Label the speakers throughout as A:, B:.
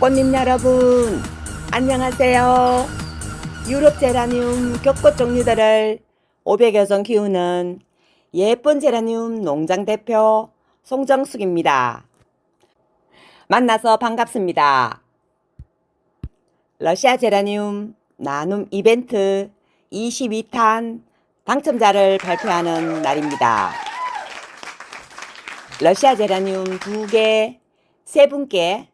A: 꽃님 여러분, 안녕하세요. 유럽 제라늄 격꽃 종류들을 500여 종 키우는 예쁜 제라늄 농장 대표 송정숙입니다. 만나서 반갑습니다. 러시아 제라늄 나눔 이벤트 22탄 당첨자를 발표하는 날입니다. 러시아 제라늄 두 개, 세 분께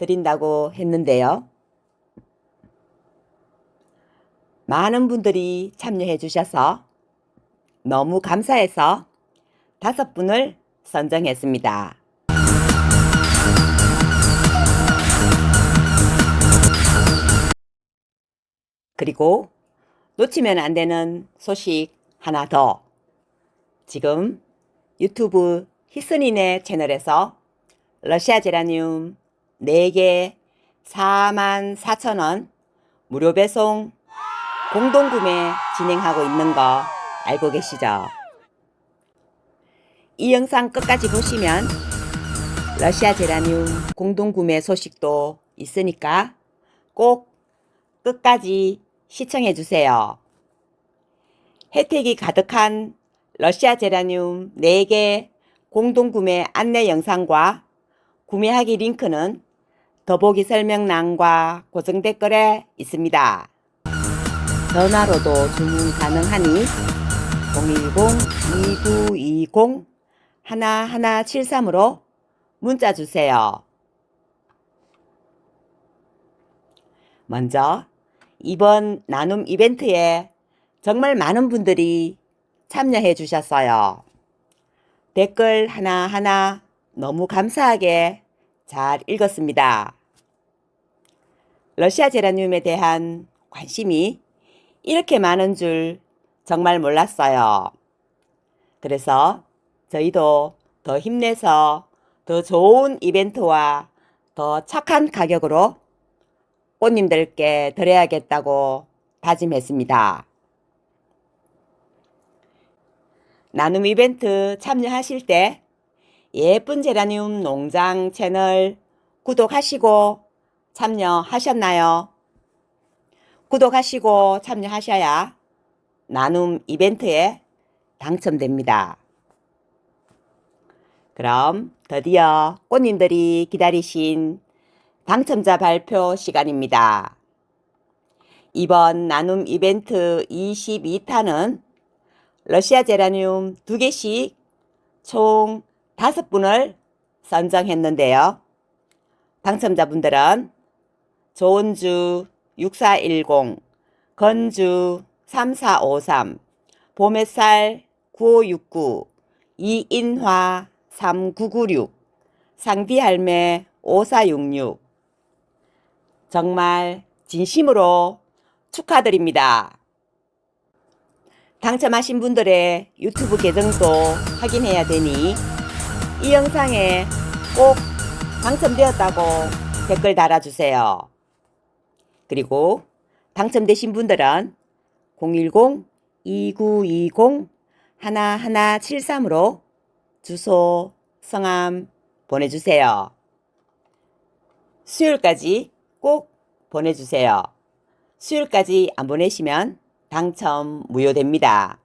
A: 드린다고 했는데요. 많은 분들이 참여해 주셔서 너무 감사해서 다섯 분을 선정했습니다. 그리고 놓치면 안 되는 소식 하나 더. 지금 유튜브 히스니네 채널에서 러시아 제라늄 4개 4만 4천 원 무료 배송 공동 구매 진행하고 있는 거 알고 계시죠? 이 영상 끝까지 보시면 러시아 제라늄 공동 구매 소식도 있으니까 꼭 끝까지 시청해 주세요. 혜택이 가득한 러시아 제라늄 4개 공동 구매 안내 영상과 구매하기 링크는 더보기 설명란과 고정 댓글에 있습니다. 전화로도 주문 가능하니 010-2920-1173으로 문자 주세요. 먼저 이번 나눔 이벤트에 정말 많은 분들이 참여해 주셨어요. 댓글 하나하나 너무 감사하게 잘 읽었습니다. 러시아 제라늄에 대한 관심이 이렇게 많은 줄 정말 몰랐어요. 그래서 저희도 더 힘내서 더 좋은 이벤트와 더 착한 가격으로 꽃님들께 드려야겠다고 다짐했습니다. 나눔 이벤트 참여하실 때 예쁜 제라늄 농장 채널 구독하시고 참여하셨나요? 구독하시고 참여하셔야 나눔 이벤트에 당첨됩니다. 그럼 드디어 꽃님들이 기다리신 당첨자 발표 시간입니다. 이번 나눔 이벤트 22탄은 러시아 제라늄 2개씩 총 5분을 선정했는데요. 당첨자분들은 조은주 6410, 건주 3453, 봄햇살 9569, 이인화 3996, 상디할매 5466. 정말 진심으로 축하드립니다. 당첨하신 분들의 유튜브 계정도 확인해야 되니 이 영상에 꼭 당첨되었다고 댓글 달아주세요. 그리고 당첨되신 분들은 010-2920-1173으로 주소, 성함 보내주세요. 수요일까지 꼭 보내주세요. 수요일까지 안 보내시면 당첨 무효됩니다.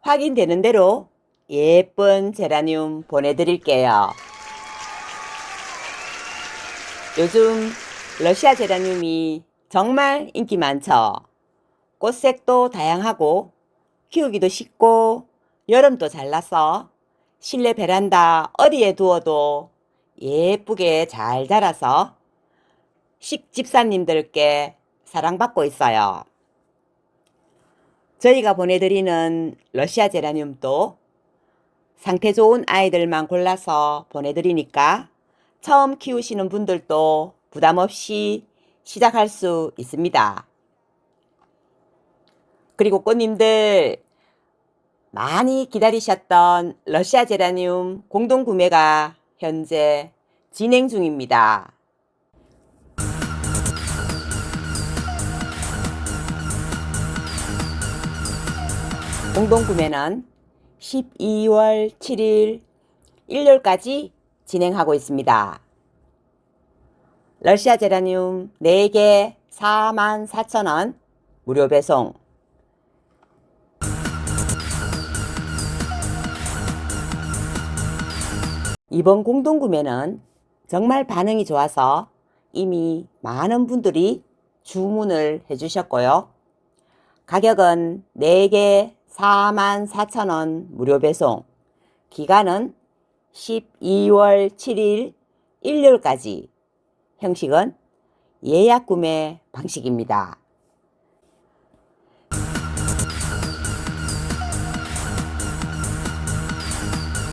A: 확인되는 대로 예쁜 제라늄 보내드릴게요. 요즘 러시아 제라늄이 정말 인기 많죠. 꽃색도 다양하고 키우기도 쉽고 여름도 잘 나서 실내 베란다 어디에 두어도 예쁘게 잘 자라서 식집사님들께 사랑받고 있어요. 저희가 보내드리는 러시아 제라늄도 상태 좋은 아이들만 골라서 보내드리니까 처음 키우시는 분들도 부담 없이 시작할 수 있습니다. 그리고 꽃님들 많이 기다리셨던 러시아 제라늄 공동 구매가 현재 진행 중입니다. 공동 구매는 12월 7일 일요일까지 진행하고 있습니다. 러시아 제라늄 4개 44,000원 무료 배송. 이번 공동구매는 정말 반응이 좋아서 이미 많은 분들이 주문을 해주셨고요. 가격은 4개 44,000원 무료 배송. 기간은 12월 7일 일요일까지. 형식은 예약 구매 방식입니다.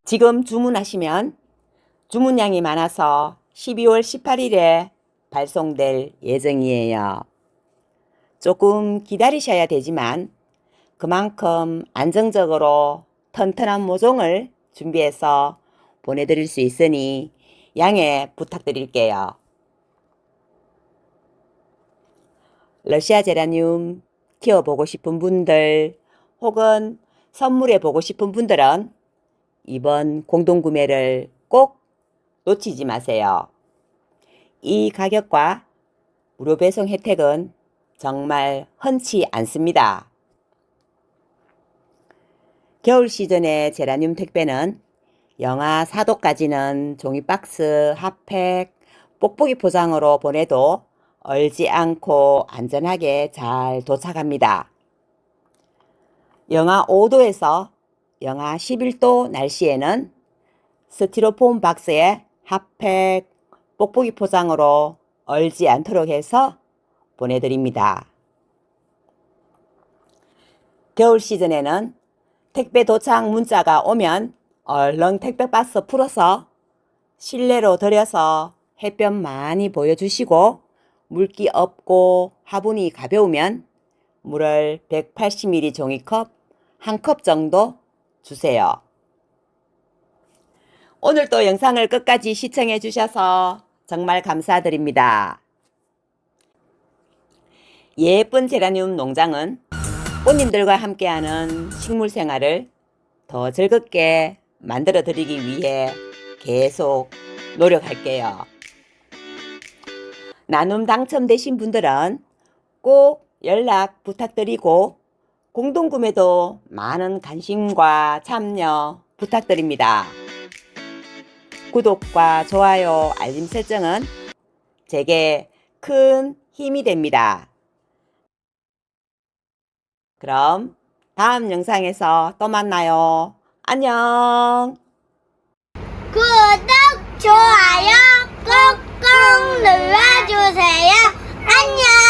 A: 지금 주문하시면 주문량이 많아서 12월 18일에 발송될 예정이에요. 조금 기다리셔야 되지만 그만큼 안정적으로 튼튼한 모종을 준비해서 보내드릴 수 있으니 양해 부탁드릴게요. 러시아 제라늄 키워보고 싶은 분들 혹은 선물해 보고 싶은 분들은 이번 공동구매를 꼭 놓치지 마세요. 이 가격과 무료 배송 혜택은 정말 흔치 않습니다. 겨울 시즌의 제라늄 택배는 영하 4도까지는 종이박스, 핫팩, 뽁뽁이 포장으로 보내도 얼지 않고 안전하게 잘 도착합니다. 영하 5도에서 영하 11도 날씨에는 스티로폼 박스에 핫팩, 뽁뽁이 포장으로 얼지 않도록 해서 보내드립니다. 겨울 시즌에는 택배 도착 문자가 오면 얼른 택배 박스 풀어서 실내로 들여서 햇볕 많이 보여주시고 물기 없고 화분이 가벼우면 물을 180ml 종이컵 한 컵 정도 주세요. 오늘도 영상을 끝까지 시청해 주셔서 정말 감사드립니다. 예쁜 제라늄 농장은 꽃님들과 함께하는 식물 생활을 더 즐겁게 만들어 드리기 위해 계속 노력할게요. 나눔 당첨되신 분들은 꼭 연락 부탁드리고 공동구매도 많은 관심과 참여 부탁드립니다. 구독과 좋아요, 알림 설정은 제게 큰 힘이 됩니다. 그럼 다음 영상에서 또 만나요. 안녕!
B: 구독, 좋아요 꼭 꾹 눌러주세요. 안녕.